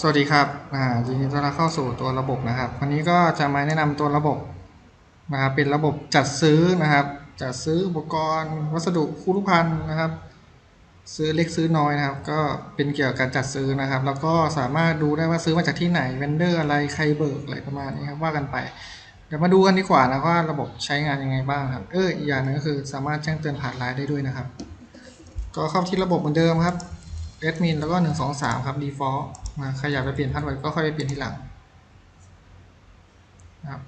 สวัสดีครับอ่ายินดีต้อนรับเข้าสู่ตัวระบบนะครับ วันนี้ก็จะมาแนะนำตัวระบบนะครับ เป็นระบบจัดซื้อนะครับ จัดซื้ออุปกรณ์ วัสดุคูรุพันนะครับ ซื้อเล็กซื้อน้อยนะครับ ก็เป็นเกี่ยวกับการจัดซื้อนะครับ แล้วก็สามารถดูได้ว่าซื้อมาจากที่ไหนเวนเดอร์อะไรใครเบิกอะไรประมาณนี้ครับว่ากันไป เดี๋ยวมาดูกันดีกว่านะว่าระบบใช้งานยังไงบ้างครับ เอออีกอย่างหนึงก็คือสามารถแจ้งเตือนผ่านไลน์ได้ด้วยนะครับ ก็เข้าที่ระบบเหมือนเดิมครับแอดมินแล้วก็หนึ่งสองสามครับ default นะใครอยากไปเปลี่ยนพาสเวิร์ดก็ค่อยไปเปลี่ยนทีหลังนะครับ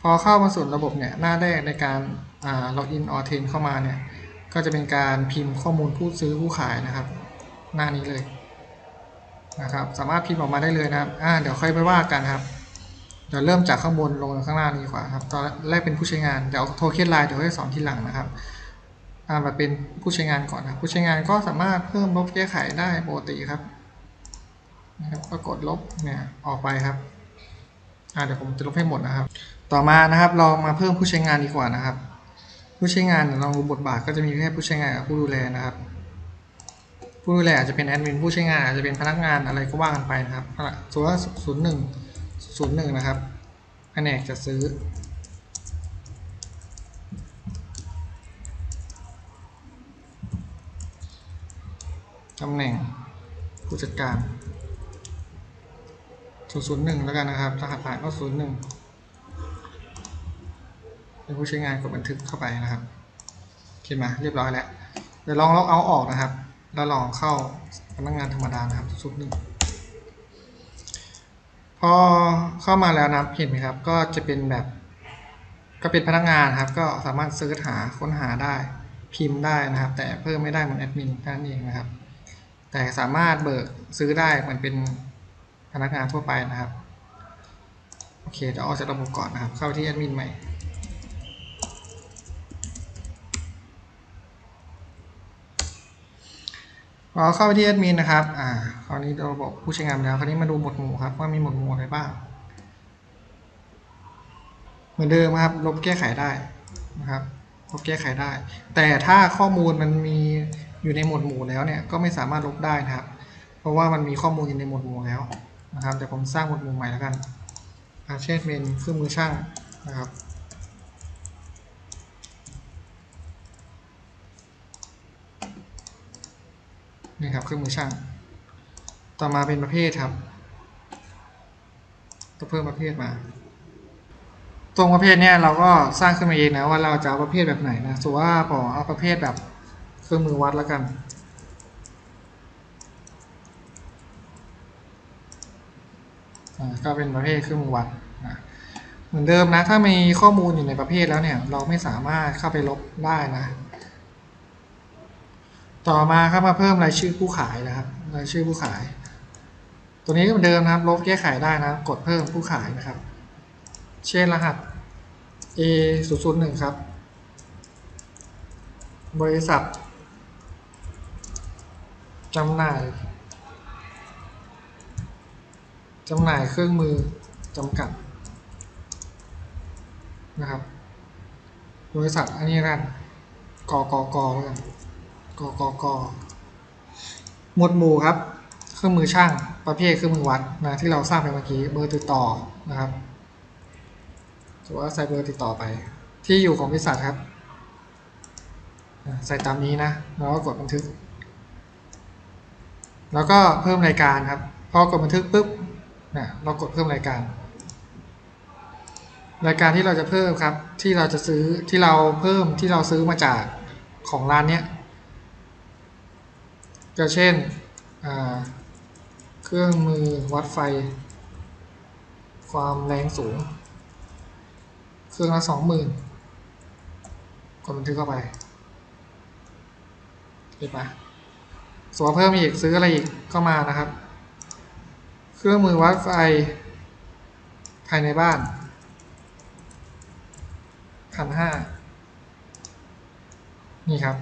พอเข้ามาสู่ระบบเนี่ยหน้าแรกในการอ่า login or train เข้ามาเนี่ยก็จะเป็นการพิมพ์ข้อมูลผู้ซื้อผู้ขายนะครับ หน้านี้เลยนะครับสามารถพิมพ์ออกมาได้เลยนะครับอ่าเดี๋ยวค่อยไปว่ากันครับเดี๋ยวเริ่มจากข้างบนลงข้างล่างดีกว่าครับตอนแรกเป็นผู้ใช้งานเดี๋ยวโทเค็นไลน์เดี๋ยวให้สอนทีหลังนะครับอ่ามาเป็นผู้ใช้งานก่อนนะผู้ใช้งานก็สามารถเพิ่มลบแก้ไขได้ปกติครับ นะครับก็กดลบเนี่ยออกไปครับอ่าเดี๋ยวผมจะลบให้หมดนะครับ ต่อมานะครับเรามาเพิ่มผู้ใช้งานดีกว่านะครับ ผู้ใช้งานเราดูบทบาทก็จะมีแค่ผู้ใช้งานกับผู้ดูแลนะครับ ผู้ดูแลอาจจะเป็นแอดมินผู้ใช้งานอาจจะเป็นพนักงานอะไรก็ว่ากันไปนะครับส่วนศูนย์หนึ่งศูนย์หนึ่งนะครับแผนกจะซื้อตำแหน่งผู้จัดการ 001แล้วกันนะครับ รหัสผ่านก็01เป็นผู้ใช้งานกดบันทึกเข้าไปนะครับโอเคมาเรียบร้อยแล้ว เดี๋ยวลองล็อกเอาออกนะครับ แล้วลองเข้าพนักงานธรรมดานะครับ0 1พอเข้ามาแล้วนับเห็นไหมครับ ก็จะเป็นแบบ ก็เป็นพนักงานครับ ก็สามารถเซิร์ชหาค้นหาได้พิมพ์ได้นะครับ แต่เพิ่มไม่ได้เหมือนแอดมินแค่นั้นเองนะครับ แต่สามารถเบิกซื้อได้เหมือนเป็น พนักงานทั่วไปนะครับ โอเคเดี๋ยวออกจากระบบก่อนนะครับ เข้าที่แอดมินใหม่ พอเข้าไปที่แอดมินนะครับ อ่า คราวนี้เราบอกผู้ใช้งานแล้ว คราวนี้มาดูหมวดหมู่ครับว่ามีหมวดหมู่อะไรบ้าง เหมือนเดิมครับ ลบแก้ไขได้นะครับลบแก้ไขได้ แต่ถ้าข้อมูลมันมีอยู่ในหมวดหมู่แล้วเนี่ย ก็ไม่สามารถลบได้นะครับ เพราะว่ามันมีข้อมูลอยู่ในหมวดหมู่แล้ว นะครับแต่ผมสร้างหมวดหมู่ใหม่แล้วกันอาเช่นเป็นเครื่องมือช่างนะครับนี่ครับเครื่องมือช่าง ต่อมาเป็นประเภทครับก็เพิ่มประเภทมา ตรงประเภทเนี่ยเราก็สร้างขึ้นมาเองนะว่าเราจะเอาประเภทแบบไหนนะสมมติว่าขอเอาประเภทแบบเครื่องมือวัดแล้วกัน อ่า ก็เป็นประเภทเครื่องมือวัดนะเหมือนเดิมนะถ้ามีข้อมูลอยู่ในประเภทแล้วเนี่ยเราไม่สามารถเข้าไปลบได้นะต่อมาครับมาเพิ่มรายชื่อผู้ขายนะครับรายชื่อผู้ขาย ตัวนี้ก็เหมือนเดิมนะครับลบแก้ไขได้นะกดเพิ่มผู้ขายนะครับ เช่นรหัส A 0 0 1ครับ บริษัทจำหน่าย จำหน่ายเครื่องมือจำกัดนะครับบริษัทอันนี้กันกกกกันกกกหมวดหมู่ครับ เครื่องมือช่างประเภทเครื่องมือวัดนะที่เราสร้างไปเมื่อกี้เบอร์ติดต่อนะครับถือว่าใส่เบอร์ติดต่อไป ที่อยู่ของบริษัทครับใส่ตามนี้นะแล้วก็กดบันทึก แล้วก็เพิ่มรายการครับ พอกดบันทึกปุ๊บ นะเรากดเพิ่มรายการ รายการที่เราจะเพิ่มครับ ที่เราจะซื้อที่เราเพิ่มที่เราซื้อมาจากของร้านเนี้ยก็เช่นเครื่องมือวัดไฟ ความแรงสูง เครื่องละสองหมื่นกดบันทึกเข้าไปเห็นปะสมมติว่าเพิ่มอีกซื้ออะไรอีกก็มานะครับ เครื่องมือวัดไฟภายในบ้านพันห้านี่ครับ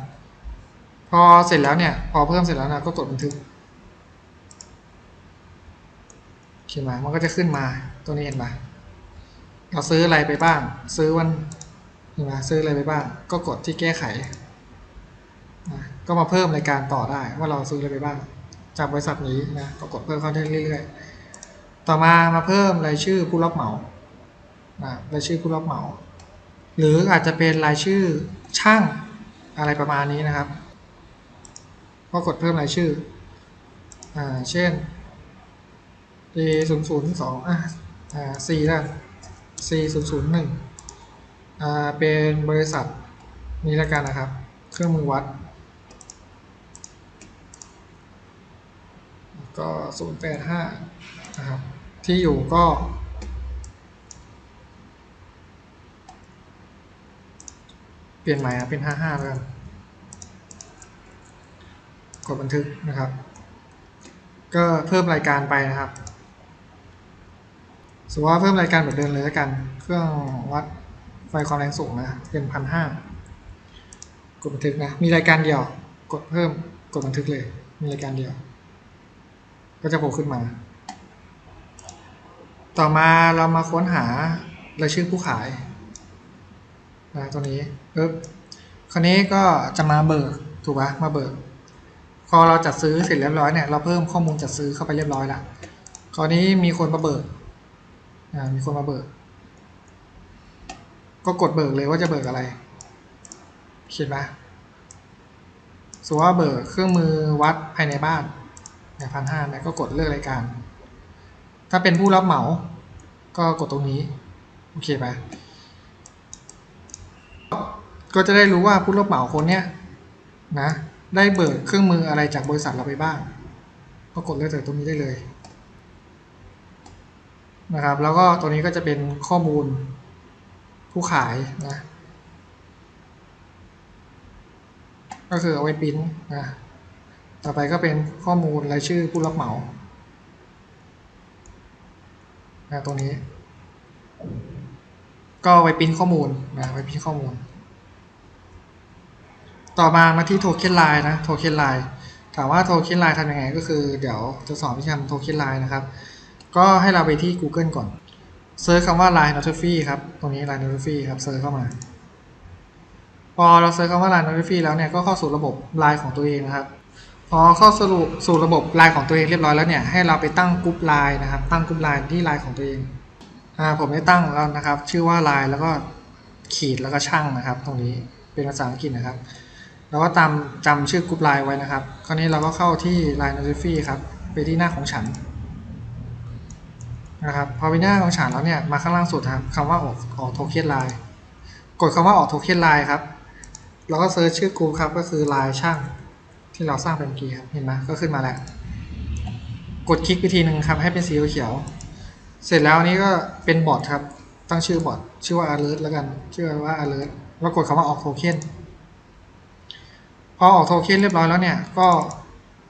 พอเสร็จแล้วเนี่ย พอเพิ่มเสร็จแล้วนะก็กดบันทึกเขียนมามันก็จะขึ้นมาตัวนี้เห็นปะเราซื้ออะไรไปบ้าง ซื้อวันเห็นไหมซื้ออะไรไปบ้าง ก็กดที่แก้ไข ก็มาเพิ่มรายการต่อได้ว่าเราซื้ออะไรไปบ้าง จากบริษัทนี้นะก็กดเพิ่มเข้าเรื่อยๆ ต่อมามาเพิ่มรายชื่อผู้รับเหมานะรายชื่อผู้รับเหมา หรืออาจจะเป็นรายชื่อช่างอะไรประมาณนี้นะครับ ก็กดเพิ่มรายชื่ออ่าเช่น A 0 0 2อ่าอ่า C แล้ว C 0 0 1อ่าเป็นบริษัทนี้แล้วกันนะครับ เครื่องมือวัด ก็ 085 นะครับ ที่อยู่ก็ เปลี่ยนใหม่เป็น 55แล้วกันกดบันทึกนะครับ ก็เพิ่มรายการไปนะครับสมมติว่าเพิ่มรายการแบบเดิมเลยแล้วกัน เครื่องวัดไฟความแรงสูงนะ เป็นพันห้ากดบันทึกนะ มีรายการเดียว กดเพิ่ม กดบันทึกเลย มีรายการเดียว ก็จะโผล่ขึ้นมา ต่อมาเรามาค้นหารายชื่อผู้ขายนะตัวนี้ปึ๊บคราวนี้ก็จะมาเบิกถูกปะมาเบิก พอเราจัดซื้อเสร็จเรียบร้อยเนี่ยเราเพิ่มข้อมูลจัดซื้อเข้าไปเรียบร้อยละคราวนี้มีคนมาเบิกอ่ามีคนมาเบิก ก็กดเบิกเลยว่าจะเบิกอะไรเขียนปะสมมติว่าเบิกเครื่องมือวัดภายในบ้าน เนี่ยพันห้าเนี่ยก็กดเลือกรายการ ถ้าเป็นผู้รับเหมา ก็กดตรงนี้ โอเคปะก็จะได้รู้ว่าผู้รับเหมาคนเนี้ยนะ ได้เบิกเครื่องมืออะไรจากบริษัทเราไปบ้าง ก็กดเลือกจากตรงนี้ได้เลยนะครับ แล้วก็ตัวนี้ก็จะเป็นข้อมูลผู้ขายนะ ก็คือเอาไว้ปริ้นนะ ต่อไปก็เป็นข้อมูลรายชื่อผู้รับเหมานะตรงนี้ ก็ไปริ้นข้อมูลนะไปริ้นข้อมูล ต่อมามาที่โทเค็นไลน์นะโทเค็นไลน์ถามว่าโทเค็นไลน์ทำยังไงก็คือเดี๋ยวจะสอนวิธีทำโทเค็นไลน์นะครับ ก็ให้เราไปที่ Google ก่อนเซิร์ชคำว่า Line Notify ครับ ตรงนี้ Line Notify ครับเซิร์ชเข้ามา พอเราเซิร์ชคำว่า Line Notify แล้วเนี่ยก็เข้าสู่ระบบ Line ของตัวเองนะครับ พอเข้าสู่สู่ระบบ Line ของตัวเองเรียบร้อยแล้วเนี่ยให้เราไปตั้งกรุ๊ป Line นะครับตั้งกรุ๊ป Line ที่ Line ของตัวเองอ่าผมได้ตั้งแล้วนะครับ ชื่อว่า Line แล้วก็ขีดแล้วก็ช่างนะครับ ตรงนี้เป็นภาษาอังกฤษนะครับแล้วก็ตามจำชื่อกรุ๊ป Line ไว้นะครับ คราวนี้เราก็เข้าที่ Line Notify ครับไปที่หน้าของฉันนะครับพอไปหน้าของฉันแล้วเนี่ยมาข้างล่างสุดครับคำว่าออกออกโทเค็นไลน์กดคำว่าออกโทเค็นไลน์ครับแล้วก็เซิร์ชชื่อกลุ่มครับก็คือไลน์ช่าง ที่เราสร้างเป็นเมื่อกี้ครับเห็นไหมก็ขึ้นมาแล้ว กดคลิกไปทีหนึ่งครับ ให้เป็นสีเขียว เสร็จแล้วนี้ก็เป็นบอทครับ ตั้งชื่อบอทชื่อว่า alert แล้วกัน ชื่อว่า alert แล้วกดคำว่าออกโทเค็นพอออกโทเค็นเรียบร้อยแล้วเนี่ย ก็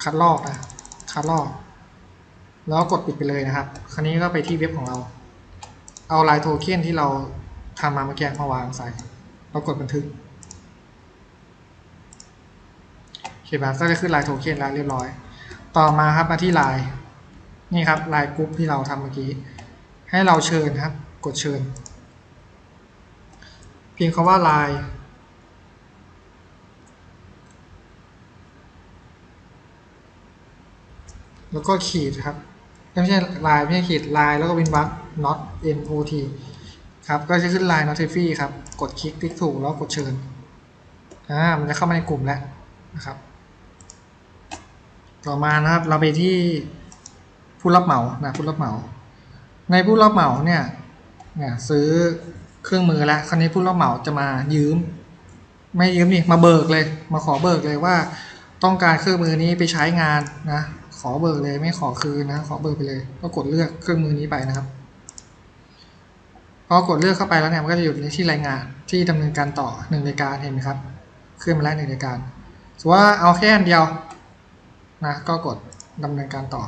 คัดลอกนะ คัดลอก แล้วกดปิดไปเลยนะครับ คราวนี้ก็ไปที่เว็บของเรา เอาลายโทเค็นที่เราทำมาเมื่อกี้มาวางใส่เรากดบันทึกโอเคครับก็จะขึ้นลายโทเค็นแล้วเรียบร้อย ต่อมาครับมาที่ลายนี่ครับลายกรุ๊ปที่เราทำเมื่อกี้ ให้เราเชิญครับ กดเชิญ เพียงคำว่าลายแล้วก็ขีดครับ ไม่ใช่ลายไม่ใช่ขีดลายแล้วก็เป็นวัก not not ครับ ก็จะขึ้นลาย notify ครับ กดคลิกคลิกถูกแล้วกดเชิญ อ่า มันจะเข้ามาในกลุ่มแล้วนะครับ ต่อมานะครับเราไปที่ผู้รับเหมานะผู้รับเหมา ในผู้รับเหมาเนี่ยเนี่ยซื้อเครื่องมือแล้วคราวนี้ผู้รับเหมาจะมายืม ไม่ยืมนี่มาเบิกเลย มาขอเบิกเลยว่า ต้องการเครื่องมือนี้ไปใช้งานนะขอเบิกเลยไม่ขอคืนนะ ขอเบิกไปเลย ก็กดเลือกเครื่องมือนี้ไปนะครับพอกดเลือกเข้าไปแล้วเนี่ยมันก็จะอยู่ในที่รายงานที่ดำเนินการต่อหนึ่งรายการเห็นไหมครับ ขึ้นมาแล้วหนึ่งรายการสมมติว่าเอาแค่อันเดียว นะก็กดดำเนินการต่อ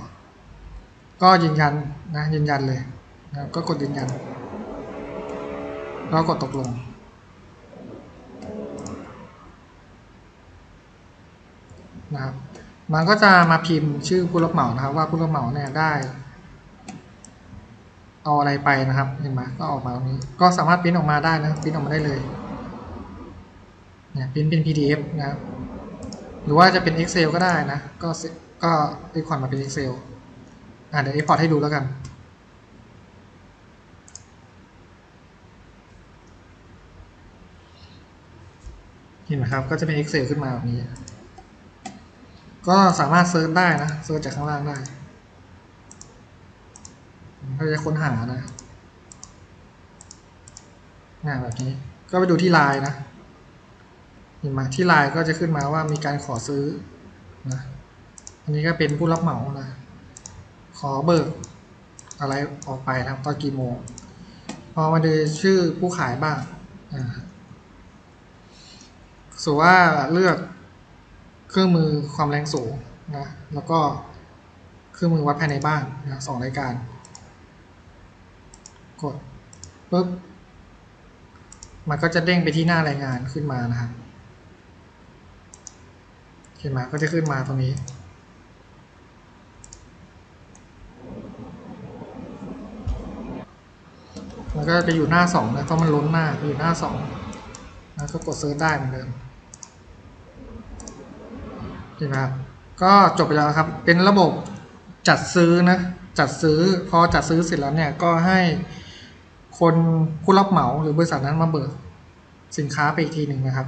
ก็ยืนยันนะยืนยันเลยนะก็กดยืนยันแล้วกดตกลง นะครับมันก็จะมาพิมพ์ชื่อผู้รับเหมานะครับ ว่าผู้รับเหมาเนี่ยได้ เอาอะไรไปนะครับเห็นไหมก็ออกมาตรงนี้ ก็สามารถพิมพ์ออกมาได้นะพิมพ์ออกมาได้เลยเนี่ยพิมพ์เป็น PDF นะครับ หรือว่าจะเป็น Excel ก็ได้นะ ก็ก็เอ็กพอร์ตมาเป็น Excel อ่าเดี๋ยวเอ็กพอร์ตให้ดูแล้วกันเห็นไหมครับ ก็จะเป็น Excel ขึ้นมาแบบนี้ ก็สามารถเซิร์ชได้นะ เซิร์ชจากข้างล่างได้เราจะค้นหานะงานแบบนี้ ก็ไปดูที่ไลน์นะ เห็นไหมที่ไลน์ก็จะขึ้นมาว่ามีการขอซื้อนะอันนี้ก็เป็นผู้รับเหมานะ ขอเบิกอะไรออกไปนะตอนกี่โมงพอมาดูชื่อผู้ขายบ้างอ่าสมมุติว่าเลือกเครื่องมือความแรงสูงนะแล้วก็เครื่องมือวัดภายในบ้านนะสองรายการ กดปุ๊บมันก็จะเด้งไปที่หน้ารายงานขึ้นมานะครับ เห็นไหมก็จะขึ้นมาตรงนี้มันก็จะอยู่หน้าสองนะเพราะมันล้นหน้าอยู่หน้าสองแล้วก็กดเซิร์ชได้เหมือนเดิมเห็นไหมครับก็จบไปแล้วครับ เป็นระบบจัดซื้อนะ จัดซื้อพอจัดซื้อเสร็จแล้วเนี่ยก็ให้คนผู้รับเหมาหรือบริษัทนั้นมาเบิกสินค้าไปอีกทีหนึ่งนะครับ